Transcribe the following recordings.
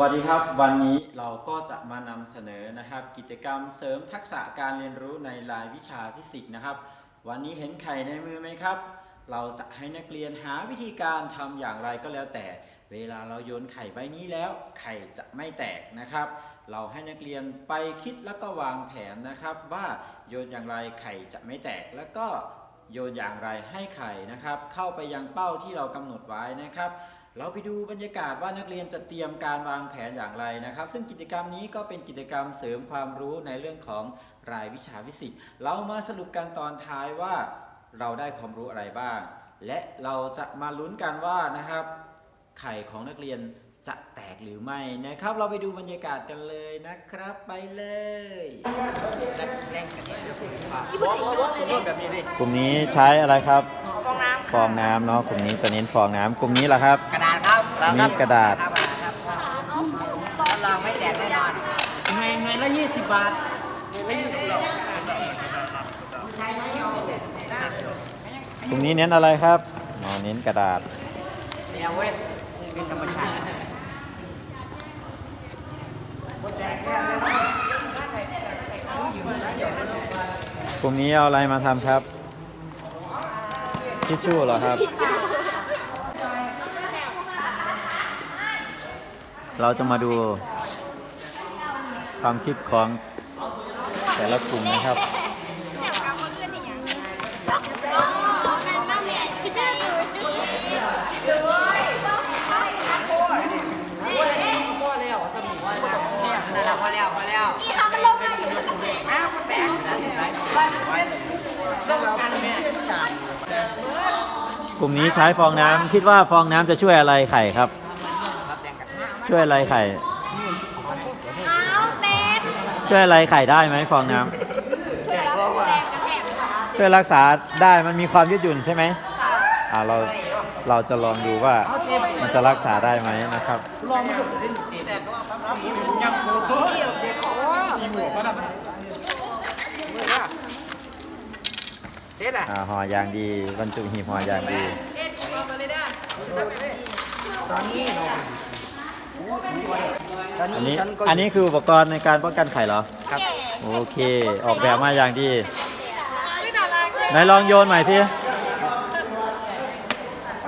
วัสดีครับ วันนี้เราก็จะมานำเสนอนะครับ กิจกรรมเสริมทักษะการเรียนรู้ในรายวิชาฟิสิกส์นะครับ วันนี้เห็นไข่ในมือไหมครับ เราจะให้นักเรียนหาวิธีการทำอย่างไรก็แล้วแต่ เวลาเราโยนไข่ใบนี้แล้ว ไข่จะไม่แตกนะครับ เราให้นักเรียนไปคิดแล้วก็วางแผนนะครับ ว่าโยนอย่างไรไข่จะไม่แตกแล้วก็โยนอย่างไรให้ไข่นะครับ เข้าไปยังเป้าที่เรากำหนดไว้นะครับ เราไปดูบรรยากาศว่านักเรียนจะเตรียมการวางแผนอย่างไรนะครับ ซึ่งกิจกรรมนี้ก็เป็นกิจกรรมเสริมความรู้ในเรื่องของรายวิชาฟิสิกส์เรามาสรุปกันตอนท้ายว่าเราได้ความรู้อะไรบ้าง และเราจะมาลุ้นกันว่านะครับ ไข่ของนักเรียนจะแตกหรือไม่นะครับ เราไปดูบรรยากาศกันเลยนะครับไปเลยกลุ่มนี้ใช้อะไรครับ ฟองน้ำ ฟองน้ำเนาะกลุ่มนี้จะเน้นฟองน้ำกลุ่มนี้ล่ะครับ กระดาษครับมีกระดาษครับครับรับรองไม่แตกแน่นอนหน่วยหน่วยละยี่สิบบาทกลุ่มนี้เน้นอะไรครับอ๋อเน้นกระดาษเดี๋ยวเว้ยเป็นธรรมชาติกลุ่มนี้เอาอะไรมาทำครับ ทิชชู่เหรอครับ เราจะมาดู ความคิดของแต่ละกลุ่มนะครับ นั่นแหละพอแล้วพอแล้ว ก ลุ่มนี้ใช้ฟองน้ำคิดว่าฟองน้ำจะช่วยอะไรไข่ครับ ช่วยอะไรไข่ เอาเต็มช่วยอะไรไข่ได้ไหมฟองน้ำช่วยรับแรงกระแทกค่ะช่วยรักษาได้มันมีความยืดหยุ่นใช่ไหมอ่าเราเราจะลองดูว่ามันจะรักษาได้ไหมนะครับเด็ ดอะอ่าห่ออย่างดีบรรจุหีบห่ออย่างดีตอนนี้ตอนอันนี้นี้ฉันก็อันนี้คืออุปกรณ์ในการป้องกันไข่เหรอ ครับโอเค ออกแบบมาอย่างดีไหนลองโยนใหม่พี่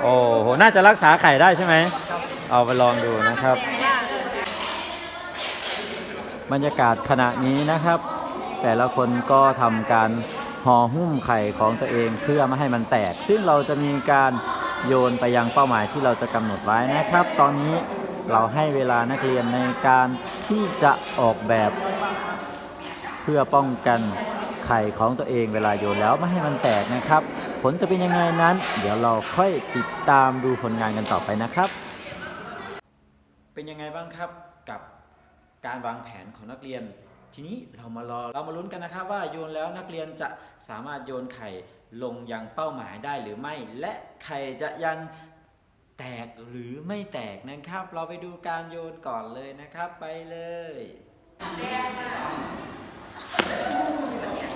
โอ้โห น่าจะรักษาไข่ได้ใช่ไหม เอาไปลองดูนะครับ บรรยากาศขณะนี้นะครับ แต่ละคนก็ทำการ ห่อหุ้มไข่ของตัวเองเพื่อไม่ให้มันแตก ซึ่งเราจะมีการโยนไปยังเป้าหมายที่เราจะกำหนดไว้นะครับ ตอนนี้เราให้เวลานักเรียนในการที่จะออกแบบ เพื่อป้องกันไข่ของตัวเองเวลาโยนแล้วไม่ให้มันแตกนะครับ ผลจะเป็นยังไงนั้น เดี๋ยวเราค่อยติดตามดูผลงานกันต่อไปนะครับ เป็นยังไงบ้างครับกับการวางแผนของนักเรียน ทีนี้เรามารอเรามาลุ้นกันนะครับว่าโยนแล้วนักเรียนจะสามารถโยนไข่ลงยังเป้าหมายได้หรือไม่ และไข่จะยังแตกหรือไม่แตกนะครับ เราไปดูการโยนก่อนเลยนะครับไปเลยรั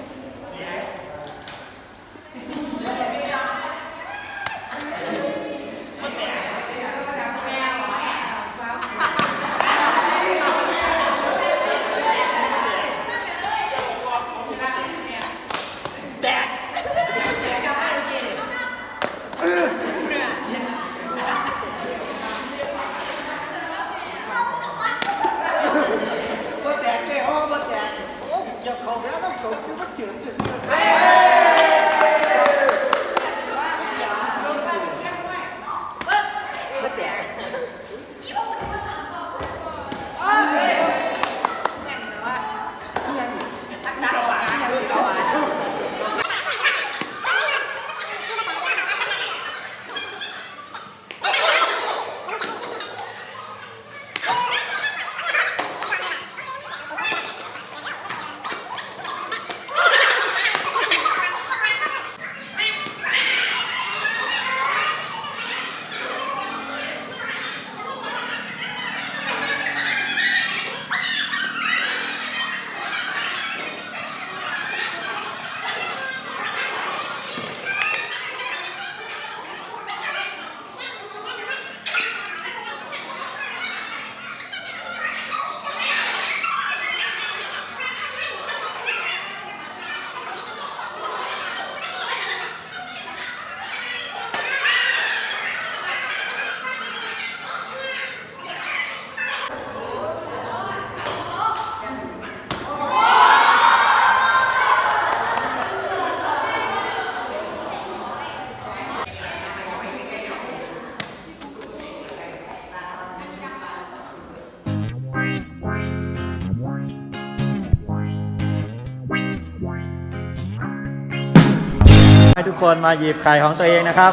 คนมาหยิบไข่ของตัวเองนะครับ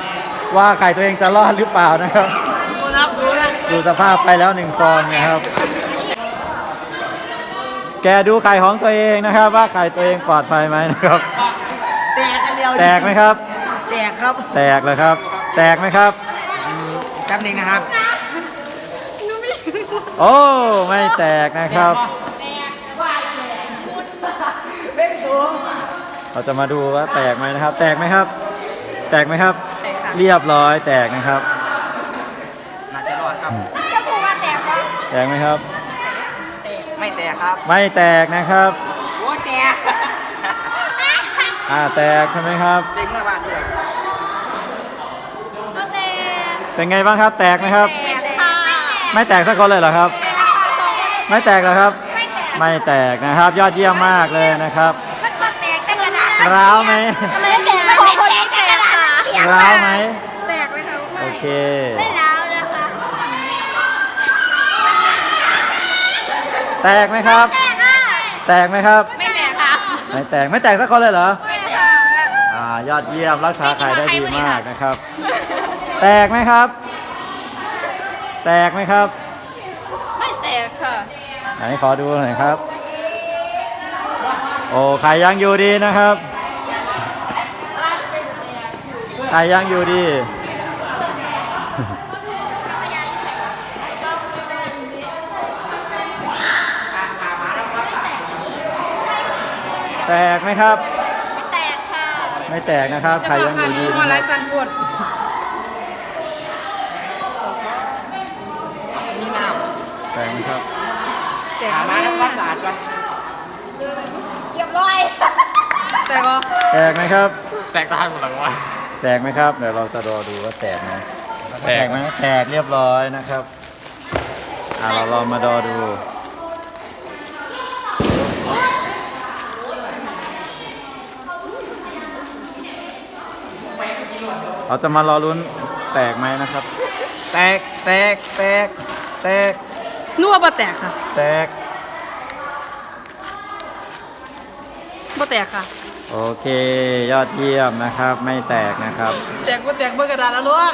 ว่าไข่ตัวเองจะรอดหรือเปล่านะครับดูนะดูนะดูสภาพไปแล้วหนึ่งฟองนะครับ แกดูไข่ของตัวเองนะครับ ว่าไข่ตัวเองปลอดภัยไหมนะครับ แตกกันเดียวแตกไหมครับ แตกครับ แตกเลยครับ แตกไหมครับแป๊บนึงนะครับ โอ้ ไม่แตกนะครับ เราจะมาดูว่าแตกไหมนะครับ แตกไหมครับ แตกไหมครับเรียบร้อยแตกนะครับ น่าจะรอดครับ จะพูดว่าแตกปะแตกไหมครับ ไม่แตกครับไม่แตกนะครับโอ้แตกอ่าแตกใช่ไหมครับ เต็มเมื่อวานด้วยก็แตกเป็นไงบ้างครับ แตกไหมครับแตกค่ะไม่แตกสักคนเลยเหรอครับ ไม่แตกเหรอครับ ไม่แตกไม่แตกนะครับ ยอดเยี่ยมมากเลยนะครับ มันก็แตกตั้งก ระดาษร้าวไหมไม่แตกของคนที่แตกค่ะร้าวไหมแตกไหมคะโอเค ไม่ร้าวนะคะ แตกไหมครับ แตกอะแตกไหมครับ ไม่แตกค่ะ ไม่แตกไม่แตกสักคนเลยเหรอ ไม่แตกอ่ายอดเยี่ยมรักษาไข่ได้ดีมากนะครับ แตกไหมครับ แตกไหมครับ ไม่แตกค่ะไหนขอดูหน่อยครับ โอ้ไข่ยังอยู่ดีนะครับ ไข่ยังอยู่ดี แตกไหมครับไม่แตกค่ะไม่แตกนะครับไข่ยังอยู่ดีนะมาคไล่รับสันปวดนี่น้แตกไหมครับำแตกมาน้ำความสะอาดก่อนเรียบร้อยแตกเหรอแตกไหมครับ แตกตาหมดหลังวะ แตกไหมครับ เดี๋ยวเราจะรอดูว่าแตกไหมแตกไหมแตกเรียบร้อยนะครับอ่าเราลองมาดอดูเราจะมารอลุ้นแตกไหมนะครับ แตกแตกแตกแตกนัวบ่แตกค่ะ แตก บ่แตกค่ะ โอเค ยอดเยี่ยมนะครับ ไม่แตกนะครับ แตกบ่แตกเบิ่งกระดาษแล้วล้วน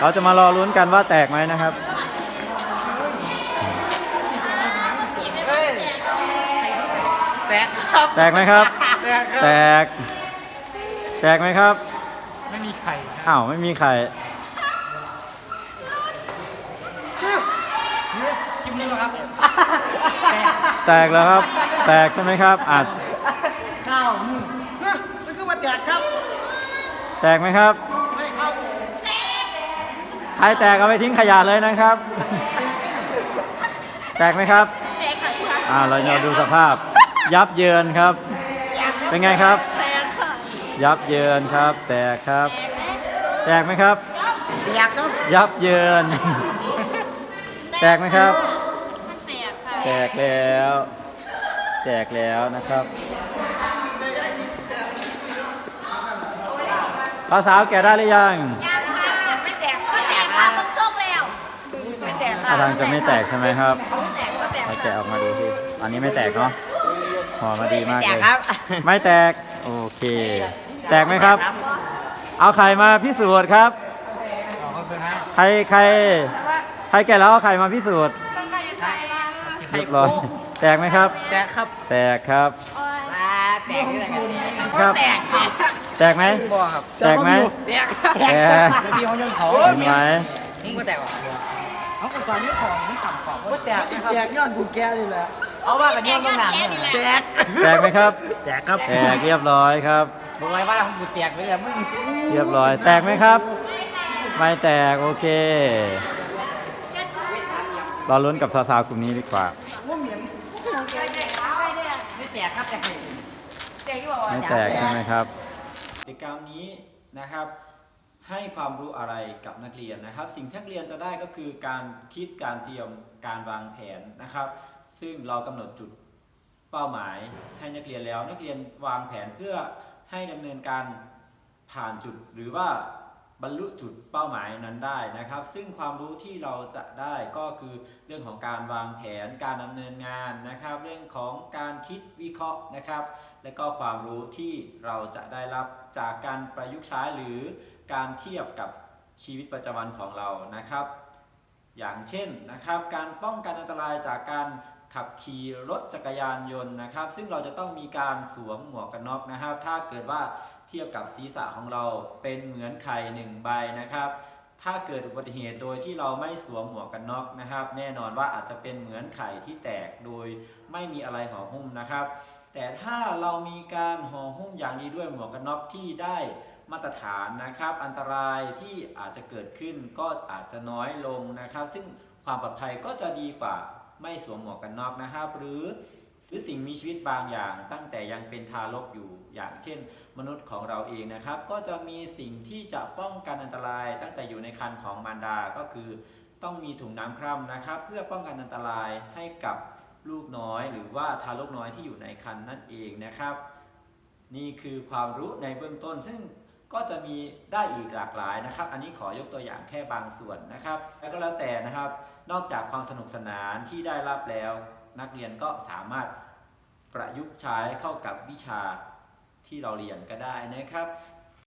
เราจะมารอลุ้นกันว่าแตกไหมนะครับแตกครับ แตกไหมครับ แตกครัแตบกแตกไหมครับไม่มีไข่ อ้าวไม่มีไข่จิ้มนี่ครับ แตกแล้วครับ แตกใช่ไหมครับอาจข้าวมันก็มาแตกครับ แตกไหมครับ ไม่ครับใครแตกเอาไปทิ้งขยะเลยนะครับ แตกไหมครับ แตกค่ะอ่าเราจะดูสภาพ ยับเยินครับ เป็นไงครับ แตกค่ะ ยับเยินครับ แตกครับ แตกไหมครับแตกครับยับเยิน แตกไหมครับ มันแตกค่ะ แตกแล้ว แตกแล้วนะครับภาษาวแกะได้หรือยังยังค่ะไม่แตกก็แตกค่ะมึงส่งแล้วไม่แตกค่ะท่าทางจะไม่แตกใช่ไหมครับไม่แตกก็แตกเราแกะออกมาดูสิอันนี้ไม่แตกเนาะห่อมาดีมากแตเลกยครับไม่แตก โอเค แตกไหมครับ เอาไข่มาพิสูจน์ครับ ใครใครใครแกะแล้วเอาไข่มาพิสูจน์เรียบร้อยแตกไหมครับ แตกครับ แตกครับมาแตกที่ไหนกันครับ แตกจริงแตกไหมบ่ครับแตกไหมแตกแตกพี่เขายังเขาเห็นไหมมึงก็แตกว่ะเขาก็ตอนนี้ของไม่ขับของก็แตกแตกย้อนกูแก้นี่แหละเอาว่ากันย้อนต้องหนังแตกแตกไหมครับ แตกครับ แตกเรียบร้อยครับ บอกไว้ว่าของกูแตกไปแล้วมึงเรียบร้อย แตกไหมครับ ไม่แตก โอเค เราลุ้นกับสาวๆกลุ่มนี้ดีกว่า ไม่แตกครับแตกไม่แตกใช่ไหมครับ กิจกรรมนี้นะครับ ให้ความรู้อะไรกับนักเรียนนะครับ สิ่งที่นักเรียนจะได้ก็คือการคิดการเตรียมการวางแผนนะครับ ซึ่งเรากำหนดจุดเป้าหมายให้นักเรียนแล้ว นักเรียนวางแผนเพื่อ ให้ดำเนินการผ่านจุดหรือว่าบรรลุจุดเป้าหมายนั้นได้นะครับ ซึ่งความรู้ที่เราจะได้ก็คือเรื่องของการวางแผนการดำเนินงานนะครับ เรื่องของการคิดวิเคราะห์นะครับ และก็ความรู้ที่เราจะได้รับจากการประยุกต์ใช้หรือการเทียบกับชีวิตประจำวันของเรานะครับ อย่างเช่นนะครับ การป้องกันอันตรายจากการ ขับขี่รถจักรยานยนต์นะครับ ซึ่งเราจะต้องมีการสวมหมวกกันน็อกนะครับ ถ้าเกิดว่าเทียบกับศีรษะของเราเป็นเหมือนไข่หนึ่งใบนะครับ ถ้าเกิดอุบัติเหตุโดยที่เราไม่สวมหมวกกันน็อกนะครับ แน่นอนว่าอาจจะเป็นเหมือนไข่ที่แตกโดยไม่มีอะไรห่อหุ้มนะครับ แต่ถ้าเรามีการห่อหุ้มอย่างดีด้วยหมวกกันน็อกที่ได้มาตรฐานนะครับ อันตรายที่อาจจะเกิดขึ้นก็อาจจะน้อยลงนะครับ ซึ่งความปลอดภัยก็จะดีกว่า ไม่สวมหมวกกันน็อกนะครับ หรือหรือสิ่งมีชีวิตบางอย่างตั้งแต่ยังเป็นทารกอยู่อย่างเช่น มนุษย์ของเราเองนะครับ ก็จะมีสิ่งที่จะป้องกันอันตราย ตั้งแต่อยู่ในครรภ์ของมารดาก็คือ ต้องมีถุงน้ำคร่ำนะครับ เพื่อป้องกันอันตรายให้กับลูกน้อย หรือว่าทารกน้อยที่อยู่ในครรภ์นั่นเองนะครับ นี่คือความรู้ในเบื้องต้น ซึ่งก็จะมีได้อีกหลากหลายนะครับ อันนี้ขอยกตัวอย่างแค่บางส่วนนะครับ แล้วก็แล้วแต่นะครับ นอกจากความสนุกสนานที่ได้รับแล้ว นักเรียนก็สามารถประยุกต์ใช้เข้ากับวิชาที่เราเรียนก็ได้นะครับ